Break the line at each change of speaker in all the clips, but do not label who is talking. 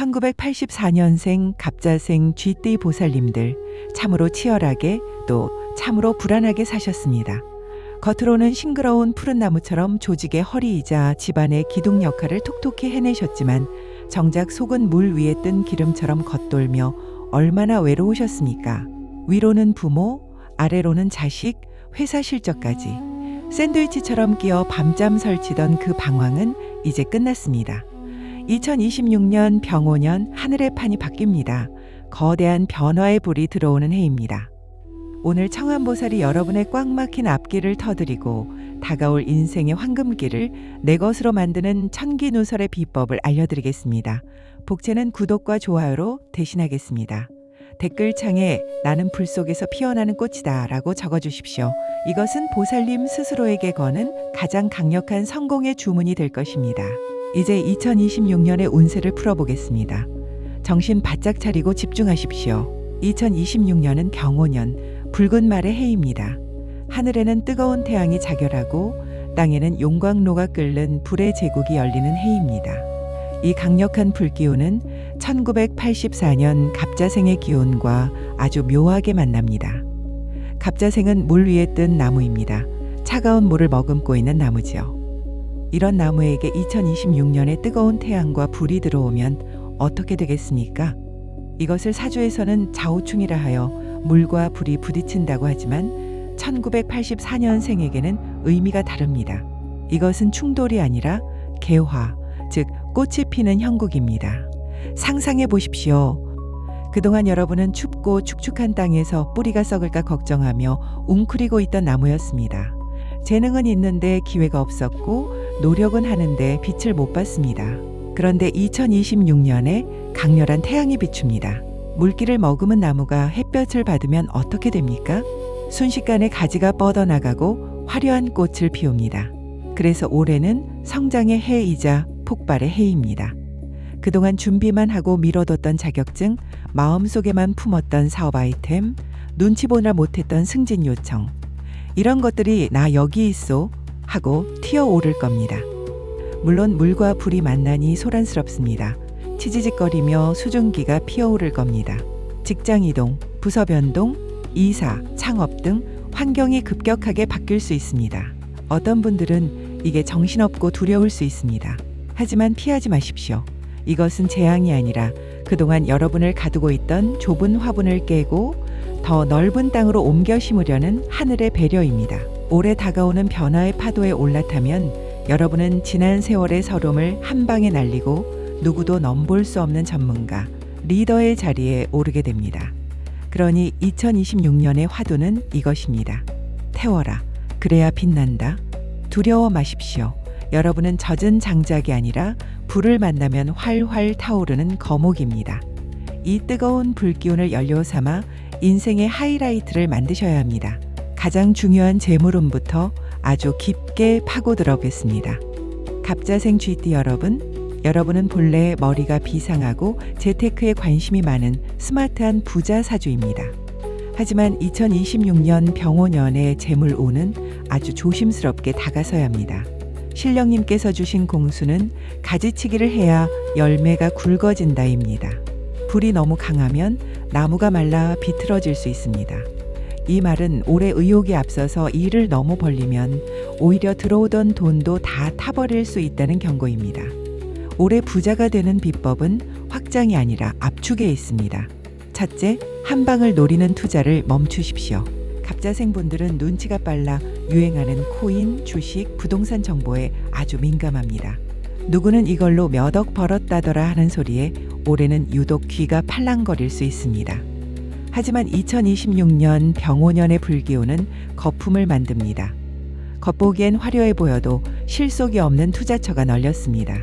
1984년생 갑자생 쥐띠 보살님들 참으로 치열하게 또 참으로 불안하게 사셨습니다. 겉으로는 싱그러운 푸른 나무처럼 조직의 허리이자 집안의 기둥 역할을 톡톡히 해내셨지만 정작 속은 물 위에 뜬 기름처럼 겉돌며 얼마나 외로우셨습니까? 위로는 부모, 아래로는 자식, 회사 실적까지 샌드위치처럼 끼어 밤잠 설치던 그 방황은 이제 끝났습니다. 2026년 병오년 하늘의 판이 바뀝니다. 거대한 변화의 불이 들어오는 해입니다. 오늘 청안보살이 여러분의 꽉 막힌 앞길을 터드리고 다가올 인생의 황금길을 내 것으로 만드는 천기누설의 비법을 알려드리겠습니다. 복채는 구독과 좋아요로 대신하겠습니다. 댓글창에 나는 불 속에서 피어나는 꽃이다 라고 적어주십시오. 이것은 보살님 스스로에게 거는 가장 강력한 성공의 주문이 될 것입니다. 이제 2026년의 운세를 풀어보겠습니다. 정신 바짝 차리고 집중하십시오. 2026년은 병오년, 붉은 말의 해입니다. 하늘에는 뜨거운 태양이 자결하고 땅에는 용광로가 끓는 불의 제국이 열리는 해입니다. 이 강력한 불기운은 1984년 갑자생의 기운과 아주 묘하게 만납니다. 갑자생은 물 위에 뜬 나무입니다. 차가운 물을 머금고 있는 나무지요. 이런 나무에게 2026년에 뜨거운 태양과 불이 들어오면 어떻게 되겠습니까? 이것을 사주에서는 자오충이라 하여 물과 불이 부딪힌다고 하지만 1984년생에게는 의미가 다릅니다. 이것은 충돌이 아니라 개화, 즉 꽃이 피는 형국입니다. 상상해 보십시오. 그동안 여러분은 춥고 축축한 땅에서 뿌리가 썩을까 걱정하며 웅크리고 있던 나무였습니다. 재능은 있는데 기회가 없었고 노력은 하는데 빛을 못 봤습니다. 그런데 2026년에 강렬한 태양이 비춥니다. 물기를 머금은 나무가 햇볕을 받으면 어떻게 됩니까? 순식간에 가지가 뻗어나가고 화려한 꽃을 피웁니다. 그래서 올해는 성장의 해이자 폭발의 해입니다. 그동안 준비만 하고 미뤄뒀던 자격증, 마음속에만 품었던 사업 아이템, 눈치 보느라 못했던 승진 요청. 이런 것들이 나 여기 있어 하고 튀어오를 겁니다. 물론 물과 불이 만나니 소란스럽습니다. 치지직거리며 수증기가 피어오를 겁니다. 직장 이동, 부서 변동, 이사, 창업 등 환경이 급격하게 바뀔 수 있습니다. 어떤 분들은 이게 정신없고 두려울 수 있습니다. 하지만 피하지 마십시오. 이것은 재앙이 아니라 그동안 여러분을 가두고 있던 좁은 화분을 깨고 더 넓은 땅으로 옮겨 심으려는 하늘의 배려입니다. 올해 다가오는 변화의 파도에 올라타면 여러분은 지난 세월의 서름을 한 방에 날리고 누구도 넘볼 수 없는 전문가, 리더의 자리에 오르게 됩니다. 그러니 2026년의 화두는 이것입니다. 태워라. 그래야 빛난다. 두려워 마십시오. 여러분은 젖은 장작이 아니라 불을 만나면 활활 타오르는 거목입니다. 이 뜨거운 불기운을 연료 삼아 인생의 하이라이트를 만드셔야 합니다. 가장 중요한 재물운부터 아주 깊게 파고들어 보겠습니다. 갑자생 GT 여러분, 여러분은 본래 머리가 비상하고 재테크에 관심이 많은 스마트한 부자 사주입니다. 하지만 2026년 병오년의 재물운은 아주 조심스럽게 다가서야 합니다. 신령님께서 주신 공수는 가지치기를 해야 열매가 굵어진다입니다. 불이 너무 강하면 나무가 말라 비틀어질 수 있습니다. 이 말은 올해 의욕이 앞서서 일을 너무 벌리면 오히려 들어오던 돈도 다 타버릴 수 있다는 경고입니다. 올해 부자가 되는 비법은 확장이 아니라 압축에 있습니다. 첫째, 한 방을 노리는 투자를 멈추십시오. 갑자생분들은 눈치가 빨라 유행하는 코인, 주식, 부동산 정보에 아주 민감합니다. 누구는 이걸로 몇 억 벌었다더라 하는 소리에 올해는 유독 귀가 팔랑거릴 수 있습니다. 하지만 2026년 병오년의 불기운은 거품을 만듭니다. 겉보기엔 화려해 보여도 실속이 없는 투자처가 널렸습니다.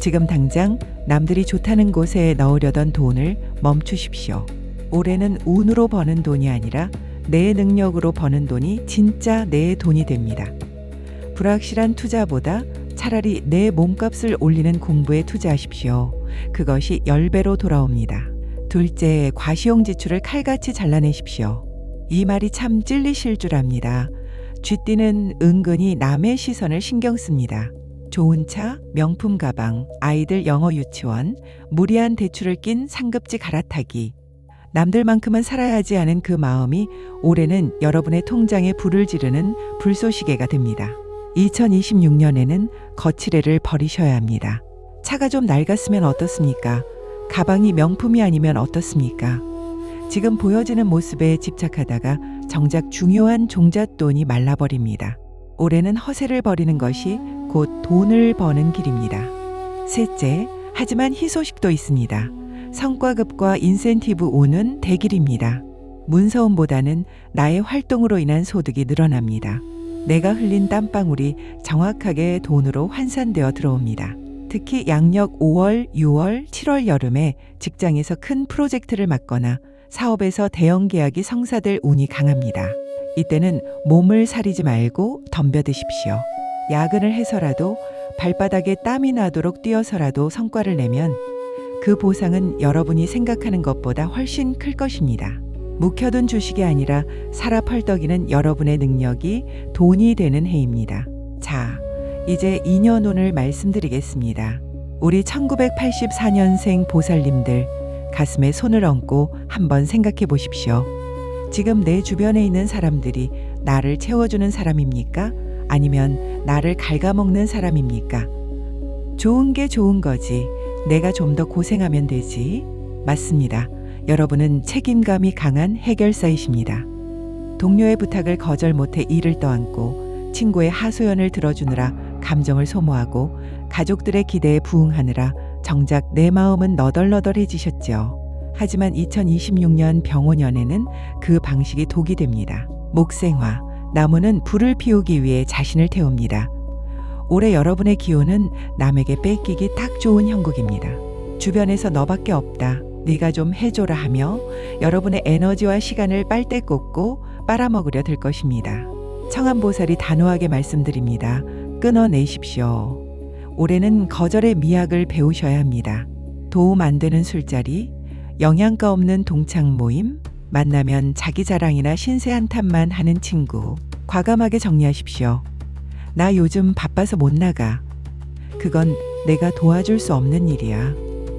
지금 당장 남들이 좋다는 곳에 넣으려던 돈을 멈추십시오. 올해는 운으로 버는 돈이 아니라 내 능력으로 버는 돈이 진짜 내 돈이 됩니다. 불확실한 투자보다 차라리 내 몸값을 올리는 공부에 투자하십시오. 그것이 열배로 돌아옵니다. 둘째, 과시용 지출을 칼같이 잘라내십시오. 이 말이 참 찔리실 줄 압니다. 쥐띠는 은근히 남의 시선을 신경 씁니다. 좋은 차, 명품 가방, 아이들 영어 유치원, 무리한 대출을 낀 상급지 갈아타기. 남들만큼은 살아야 하지 않은 그 마음이 올해는 여러분의 통장에 불을 지르는 불쏘시개가 됩니다. 2026년에는 거칠애를 버리셔야 합니다. 차가 좀 낡았으면 어떻습니까? 가방이 명품이 아니면 어떻습니까? 지금 보여지는 모습에 집착하다가 정작 중요한 종잣돈이 말라버립니다. 올해는 허세를 버리는 것이 곧 돈을 버는 길입니다. 셋째, 하지만 희소식도 있습니다. 성과급과 인센티브 오는 대길입니다. 문서음보다는 나의 활동으로 인한 소득이 늘어납니다. 내가 흘린 땀방울이 정확하게 돈으로 환산되어 들어옵니다. 특히 양력 5월, 6월, 7월 여름에 직장에서 큰 프로젝트를 맡거나 사업에서 대형 계약이 성사될 운이 강합니다. 이때는 몸을 사리지 말고 덤벼드십시오. 야근을 해서라도 발바닥에 땀이 나도록 뛰어서라도 성과를 내면 그 보상은 여러분이 생각하는 것보다 훨씬 클 것입니다. 묵혀둔 주식이 아니라 살아 펄떡이는 여러분의 능력이 돈이 되는 해입니다. 자, 이제 2년운을 말씀드리겠습니다. 우리 1984년생 보살님들 가슴에 손을 얹고 한번 생각해 보십시오. 지금 내 주변에 있는 사람들이 나를 채워주는 사람입니까? 아니면 나를 갉아먹는 사람입니까? 좋은 게 좋은 거지. 내가 좀 더 고생하면 되지. 맞습니다. 여러분은 책임감이 강한 해결사이십니다. 동료의 부탁을 거절 못해 일을 떠안고 친구의 하소연을 들어주느라 감정을 소모하고 가족들의 기대에 부응하느라 정작 내 마음은 너덜너덜해지셨죠. 하지만 2026년 병원연에는 그 방식이 독이 됩니다. 목생화, 나무는 불을 피우기 위해 자신을 태웁니다. 올해 여러분의 기운은 남에게 뺏기기 딱 좋은 형국입니다. 주변에서 너밖에 없다. 네가 좀 해줘라 하며 여러분의 에너지와 시간을 빨대 꽂고 빨아먹으려 들 것입니다. 청안보살이 단호하게 말씀드립니다. 끊어내십시오. 올해는 거절의 미학을 배우셔야 합니다. 도움 안 되는 술자리, 영양가 없는 동창 모임, 만나면 자기 자랑이나 신세 한탄만 하는 친구, 과감하게 정리하십시오. 나 요즘 바빠서 못 나가. 그건 내가 도와줄 수 없는 일이야.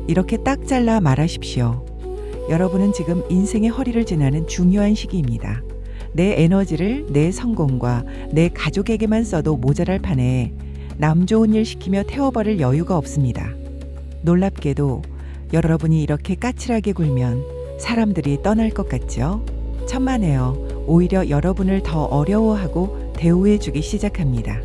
이렇게 딱 잘라 말하십시오. 여러분은 지금 인생의 허리를 지나는 중요한 시기입니다. 내 에너지를 내 성공과 내 가족에게만 써도 모자랄 판에 남 좋은 일 시키며 태워버릴 여유가 없습니다. 놀랍게도 여러분이 이렇게 까칠하게 굴면 사람들이 떠날 것 같죠? 천만에요. 오히려 여러분을 더 어려워하고 대우해주기 시작합니다.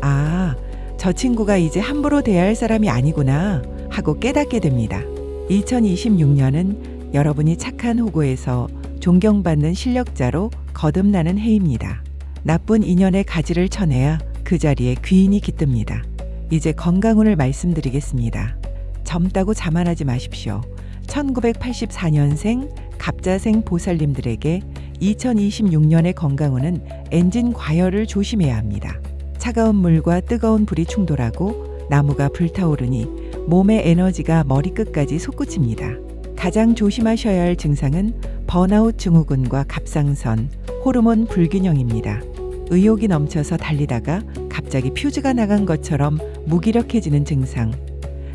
아, 저 친구가 이제 함부로 대할 사람이 아니구나 하고 깨닫게 됩니다. 2026년은 여러분이 착한 호구에서 존경받는 실력자로 거듭나는 해입니다. 나쁜 인연의 가지를 쳐내야 그 자리에 귀인이 깃듭니다. 이제 건강운을 말씀드리겠습니다. 젊다고 자만하지 마십시오. 1984년생 갑자생 보살님들에게 2026년의 건강운은 엔진 과열을 조심해야 합니다. 차가운 물과 뜨거운 불이 충돌하고 나무가 불타오르니 몸의 에너지가 머리끝까지 솟구칩니다. 가장 조심하셔야 할 증상은 번아웃 증후군과 갑상선, 호르몬 불균형입니다. 의욕이 넘쳐서 달리다가 갑자기 퓨즈가 나간 것처럼 무기력해지는 증상,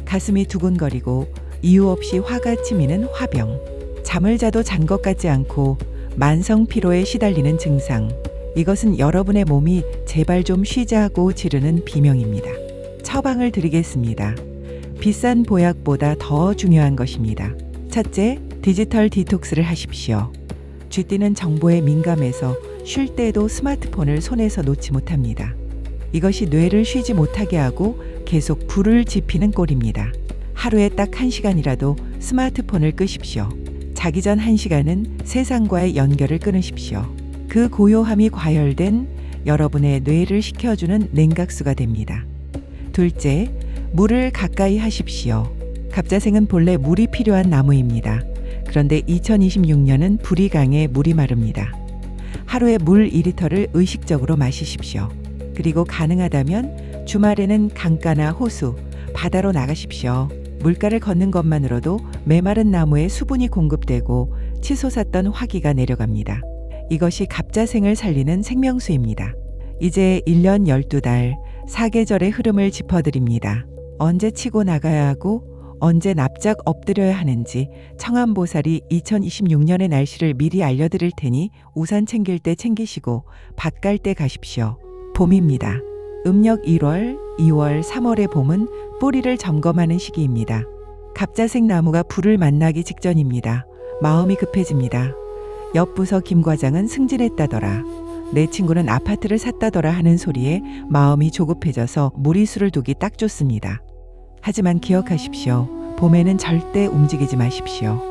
가슴이 두근거리고 이유 없이 화가 치미는 화병, 잠을 자도 잔 것 같지 않고 만성 피로에 시달리는 증상, 이것은 여러분의 몸이 제발 좀 쉬자고 지르는 비명입니다. 처방을 드리겠습니다. 비싼 보약보다 더 중요한 것입니다. 첫째, 디지털 디톡스를 하십시오. 쥐띠는 정보에 민감해서 쉴 때에도 스마트폰을 손에서 놓지 못합니다. 이것이 뇌를 쉬지 못하게 하고 계속 불을 지피는 꼴입니다. 하루에 딱 한 시간이라도 스마트폰을 끄십시오. 자기 전 한 시간은 세상과의 연결을 끊으십시오. 그 고요함이 과열된 여러분의 뇌를 식혀주는 냉각수가 됩니다. 둘째, 물을 가까이 하십시오. 갑자생은 본래 물이 필요한 나무입니다. 그런데 2026년은 불이 강해 물이 마릅니다. 하루에 물 2리터를 의식적으로 마시십시오. 그리고 가능하다면 주말에는 강가나 호수, 바다로 나가십시오. 물가를 걷는 것만으로도 메마른 나무에 수분이 공급되고 치솟았던 화기가 내려갑니다. 이것이 갑자생을 살리는 생명수입니다. 이제 1년 12달 사계절의 흐름을 짚어드립니다. 언제 치고 나가야 하고 언제 납작 엎드려야 하는지 청암보살이 2026년의 날씨를 미리 알려드릴 테니 우산 챙길 때 챙기시고 밭 갈 때 가십시오. 봄입니다. 음력 1월, 2월, 3월의 봄은 뿌리를 점검하는 시기입니다. 갑자색 나무가 불을 만나기 직전입니다. 마음이 급해집니다. 옆 부서 김 과장은 승진했다더라. 내 친구는 아파트를 샀다더라 하는 소리에 마음이 조급해져서 무리수를 두기 딱 좋습니다. 하지만 기억하십시오. 봄에는 절대 움직이지 마십시오.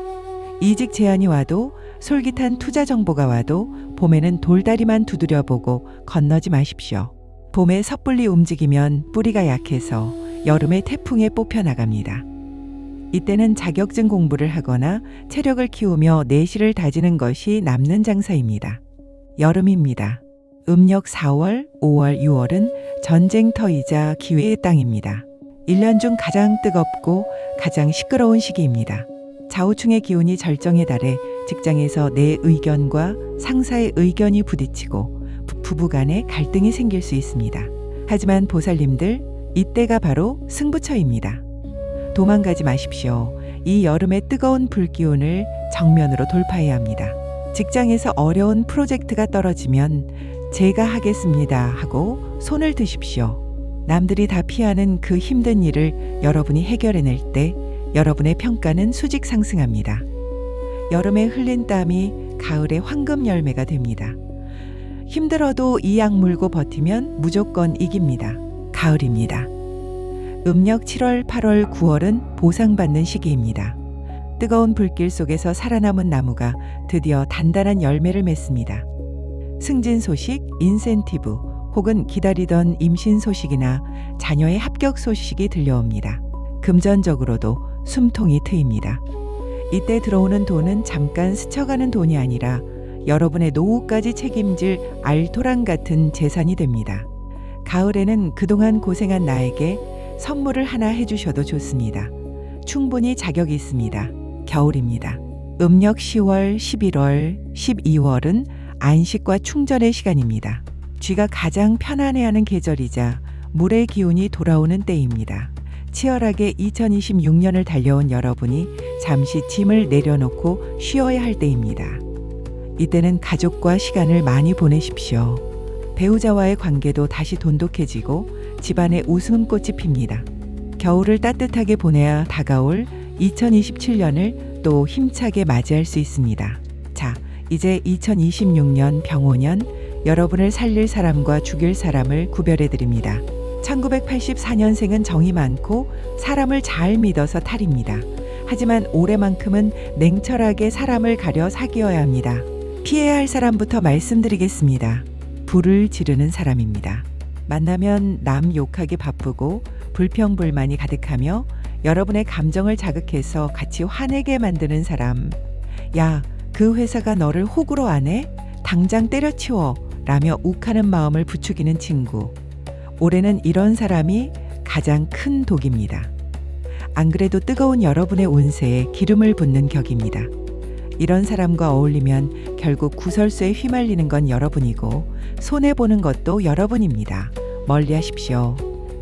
이직 제안이 와도 솔깃한 투자 정보가 와도 봄에는 돌다리만 두드려보고 건너지 마십시오. 봄에 섣불리 움직이면 뿌리가 약해서 여름에 태풍에 뽑혀 나갑니다. 이때는 자격증 공부를 하거나 체력을 키우며 내실을 다지는 것이 남는 장사입니다. 여름입니다. 음력 4월, 5월, 6월은 전쟁터이자 기회의 땅입니다. 1년 중 가장 뜨겁고 가장 시끄러운 시기입니다. 좌우충의 기운이 절정에 달해 직장에서 내 의견과 상사의 의견이 부딪히고 부- 부부 간에 갈등이 생길 수 있습니다. 하지만 보살님들, 이때가 바로 승부처입니다. 도망가지 마십시오. 이 여름의 뜨거운 불기운을 정면으로 돌파해야 합니다. 직장에서 어려운 프로젝트가 떨어지면 제가 하겠습니다 하고 손을 드십시오. 남들이 다 피하는 그 힘든 일을 여러분이 해결해낼 때 여러분의 평가는 수직 상승합니다. 여름에 흘린 땀이 가을의 황금 열매가 됩니다. 힘들어도 이 약 물고 버티면 무조건 이깁니다. 가을입니다. 음력 7월, 8월, 9월은 보상받는 시기입니다. 뜨거운 불길 속에서 살아남은 나무가 드디어 단단한 열매를 맺습니다. 승진 소식, 인센티브, 혹은 기다리던 임신 소식이나 자녀의 합격 소식이 들려옵니다. 금전적으로도 숨통이 트입니다. 이때 들어오는 돈은 잠깐 스쳐가는 돈이 아니라 여러분의 노후까지 책임질 알토란 같은 재산이 됩니다. 가을에는 그동안 고생한 나에게 선물을 하나 해주셔도 좋습니다. 충분히 자격이 있습니다. 겨울입니다. 음력 10월, 11월, 12월은 안식과 충전의 시간입니다. 쥐가 가장 편안해하는 계절이자 물의 기운이 돌아오는 때입니다. 치열하게 2026년을 달려온 여러분이 잠시 짐을 내려놓고 쉬어야 할 때입니다. 이때는 가족과 시간을 많이 보내십시오. 배우자와의 관계도 다시 돈독해지고 집안에 웃음꽃이 핍니다. 겨울을 따뜻하게 보내야 다가올 2027년을 또 힘차게 맞이할 수 있습니다. 자, 이제 2026년 병오년 여러분을 살릴 사람과 죽일 사람을 구별해 드립니다. 1984년생은 정이 많고 사람을 잘 믿어서 탈입니다. 하지만 올해만큼은 냉철하게 사람을 가려 사귀어야 합니다. 피해야 할 사람부터 말씀드리겠습니다. 불을 지르는 사람입니다. 만나면 남 욕하기 바쁘고 불평불만이 가득하며 여러분의 감정을 자극해서 같이 화내게 만드는 사람. 야, 그 회사가 너를 호구로 안 해? 당장 때려치워. 라며 욱하는 마음을 부추기는 친구. 올해는 이런 사람이 가장 큰 독입니다. 안 그래도 뜨거운 여러분의 운세에 기름을 붓는 격입니다. 이런 사람과 어울리면 결국 구설수에 휘말리는 건 여러분이고 손해보는 것도 여러분입니다. 멀리 하십시오.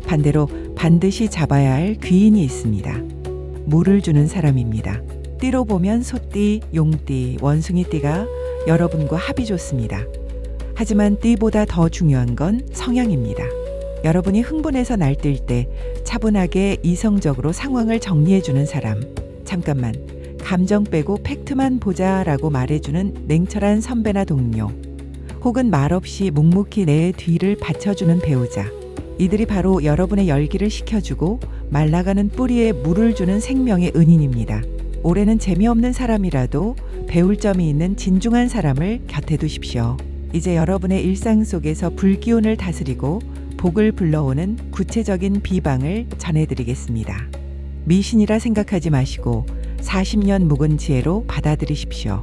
반대로 반드시 잡아야 할 귀인이 있습니다. 물을 주는 사람입니다. 띠로 보면 소띠, 용띠, 원숭이띠가 여러분과 합이 좋습니다. 하지만 띠보다 더 중요한 건 성향입니다. 여러분이 흥분해서 날뛸 때 차분하게 이성적으로 상황을 정리해주는 사람. 잠깐만, 감정 빼고 팩트만 보자 라고 말해주는 냉철한 선배나 동료. 혹은 말없이 묵묵히 내 뒤를 받쳐주는 배우자. 이들이 바로 여러분의 열기를 식혀주고 말라가는 뿌리에 물을 주는 생명의 은인입니다. 올해는 재미없는 사람이라도 배울 점이 있는 진중한 사람을 곁에 두십시오. 이제 여러분의 일상 속에서 불기운을 다스리고 복을 불러오는 구체적인 비방을 전해드리겠습니다. 미신이라 생각하지 마시고 40년 묵은 지혜로 받아들이십시오.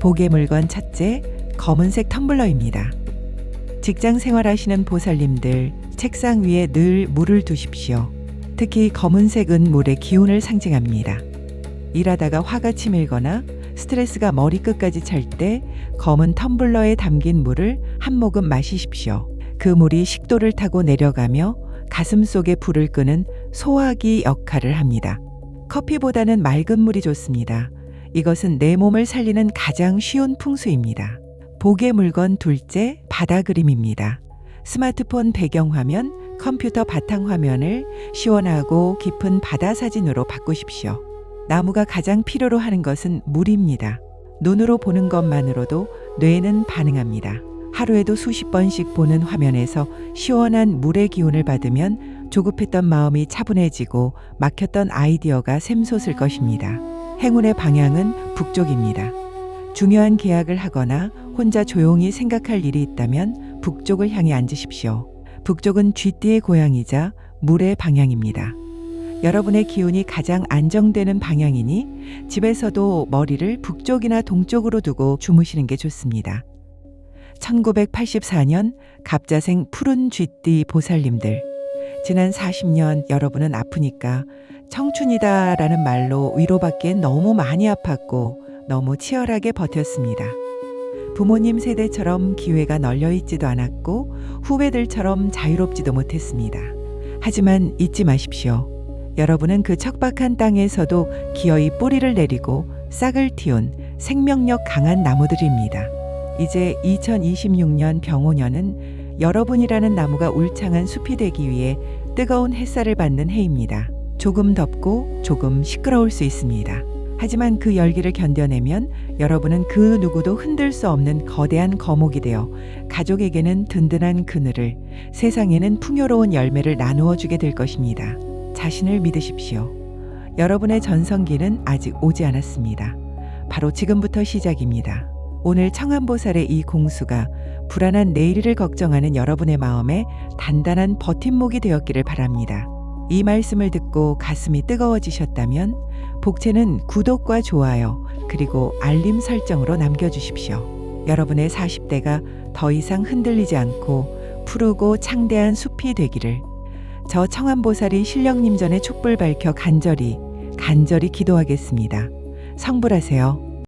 복의 물건 첫째, 검은색 텀블러입니다. 직장 생활하시는 보살님들, 책상 위에 늘 물을 두십시오. 특히 검은색은 물의 기운을 상징합니다. 일하다가 화가 치밀거나 스트레스가 머리끝까지 찰 때 검은 텀블러에 담긴 물을 한 모금 마시십시오. 그 물이 식도를 타고 내려가며 가슴 속에 불을 끄는 소화기 역할을 합니다. 커피보다는 맑은 물이 좋습니다. 이것은 내 몸을 살리는 가장 쉬운 풍수입니다. 복의 물건 둘째 바다 그림입니다. 스마트폰 배경화면, 컴퓨터 바탕화면을 시원하고 깊은 바다 사진으로 바꾸십시오. 나무가 가장 필요로 하는 것은 물입니다. 눈으로 보는 것만으로도 뇌는 반응합니다. 하루에도 수십 번씩 보는 화면에서 시원한 물의 기운을 받으면 조급했던 마음이 차분해지고 막혔던 아이디어가 샘솟을 것입니다. 행운의 방향은 북쪽입니다. 중요한 계약을 하거나 혼자 조용히 생각할 일이 있다면 북쪽을 향해 앉으십시오. 북쪽은 쥐띠의 고향이자 물의 방향입니다. 여러분의 기운이 가장 안정되는 방향이니 집에서도 머리를 북쪽이나 동쪽으로 두고 주무시는 게 좋습니다. 1984년 갑자생 푸른 쥐띠 보살님들. 지난 40년 여러분은 아프니까 청춘이다라는 말로 위로받기엔 너무 많이 아팠고 너무 치열하게 버텼습니다. 부모님 세대처럼 기회가 널려 있지도 않았고 후배들처럼 자유롭지도 못했습니다. 하지만 잊지 마십시오. 여러분은 그 척박한 땅에서도 기어이 뿌리를 내리고 싹을 틔운 생명력 강한 나무들입니다. 이제 2026년 병오년은 여러분이라는 나무가 울창한 숲이 되기 위해 뜨거운 햇살을 받는 해입니다. 조금 덥고 조금 시끄러울 수 있습니다. 하지만 그 열기를 견뎌내면 여러분은 그 누구도 흔들 수 없는 거대한 거목이 되어 가족에게는 든든한 그늘을, 세상에는 풍요로운 열매를 나누어 주게 될 것입니다. 자신을 믿으십시오. 여러분의 전성기는 아직 오지 않았습니다. 바로 지금부터 시작입니다. 오늘 청한보살의 이 공수가 불안한 내일을 걱정하는 여러분의 마음에 단단한 버팀목이 되었기를 바랍니다. 이 말씀을 듣고 가슴이 뜨거워지셨다면 복채는 구독과 좋아요 그리고 알림 설정으로 남겨주십시오. 여러분의 40대가 더 이상 흔들리지 않고 푸르고 창대한 숲이 되기를 저 청한보살이 신령님 전에 촛불 밝혀 간절히 간절히 기도하겠습니다. 성불하세요.